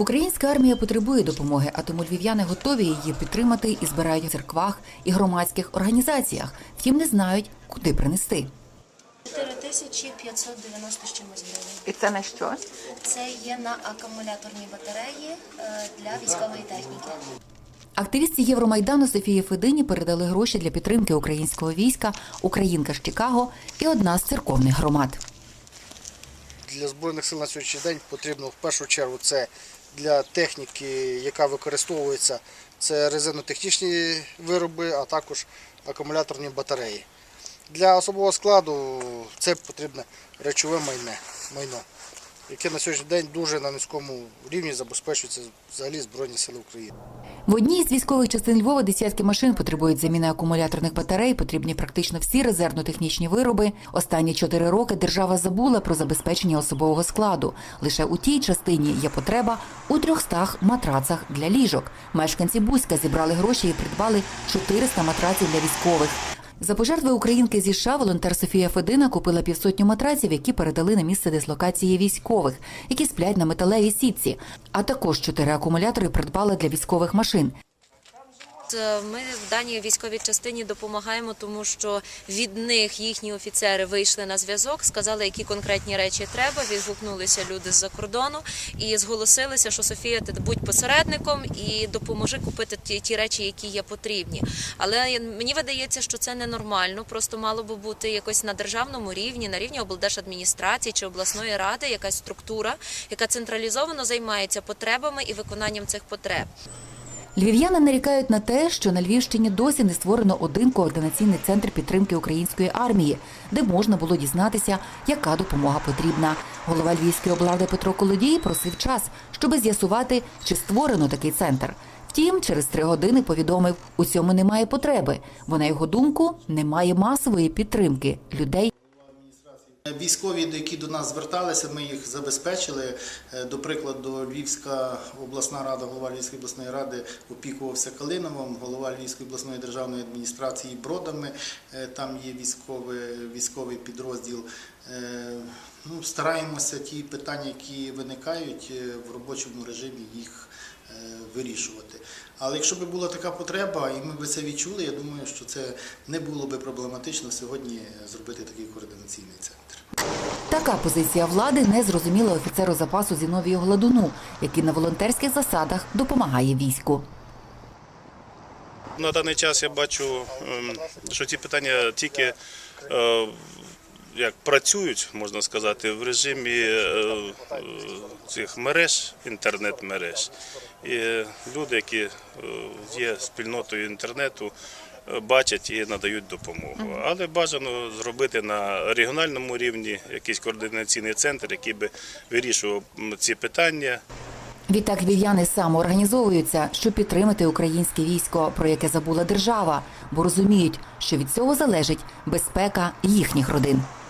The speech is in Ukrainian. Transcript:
Українська армія потребує допомоги, а тому львів'яни готові її підтримати і збирають в церквах і громадських організаціях. Втім, не знають, куди принести. 4590 з чимось гривень. І це на що? Це є на акумуляторні батареї е, для військової техніки. Активісти Євромайдану Софії Федині передали гроші для підтримки українського війська, Українка з Чикаго і одна з церковних громад. Для Збройних сил на сьогоднішній день потрібно в першу чергу це для техніки, яка використовується, це резинотехнічні вироби, а також акумуляторні батареї. Для особового складу це потрібне речове майне, майно, яке на сьогоднішній день дуже на низькому рівні забезпечується взагалі Збройні Сили України. В одній з військових частин Львова десятки машин потребують заміни акумуляторних батарей. Потрібні практично всі резервно-технічні вироби. Останні чотири роки держава забула про забезпечення особового складу. Лише у тій частині є потреба у 300 матрацах для ліжок. Мешканці Бузька зібрали гроші і придбали 400 матраців для військових. За пожертви українки зі США волонтер Софія Федина купила півсотню матраців, які передали на місце дислокації військових, які сплять на металевій сітці. А також чотири акумулятори придбала для військових машин. Е, Ми в даній військовій частині допомагаємо, тому що від них їхні офіцери вийшли на зв'язок, сказали, які конкретні речі треба. Відгукнулися люди з-за кордону і зголосилися, що Софія, ти будь посередником і допоможи купити ті, ті речі, які є потрібні. Але мені видається, що це ненормально. Просто мало би бути якось на державному рівні, на рівні облдержадміністрації чи обласної ради, якась структура, яка централізовано займається потребами і виконанням цих потреб. Львів'яни нарікають на те, що на Львівщині досі не створено один координаційний центр підтримки української армії, де можна було дізнатися, яка допомога потрібна. Голова Львівської облради Петро Колодій просив час, щоби з'ясувати, чи створено такий центр. Втім, через три години повідомив, у цьому немає потреби, бо на його думку немає масової підтримки людей. Військові, які до нас зверталися, ми їх забезпечили. Е, До прикладу, Львівська обласна рада, голова Львівської обласної ради опікувався Калиновим, голова Львівської обласної державної адміністрації Бродами. Е, Там є військовий, військовий підрозділ. Е, Ну, стараємося ті питання, які виникають в робочому режимі, їх вирішувати. Але якщо б була така потреба, і ми б це відчули, я думаю, що це не було б проблематично сьогодні зробити такий координаційний центр. Така позиція влади не зрозуміла офіцеру запасу Зіновію Гладуну, який на волонтерських засадах допомагає війську. На даний час я бачу, ем, що ці питання тільки е, як працюють, можна сказати, в режимі е, е, цих мереж, інтернет-мереж. І люди, які є спільнотою інтернету, бачать і надають допомогу. Але бажано зробити на регіональному рівні якийсь координаційний центр, який би вирішував ці питання. Відтак львів'яни самоорганізовуються, щоб підтримати українське військо, про яке забула держава, бо розуміють, що від цього залежить безпека їхніх родин.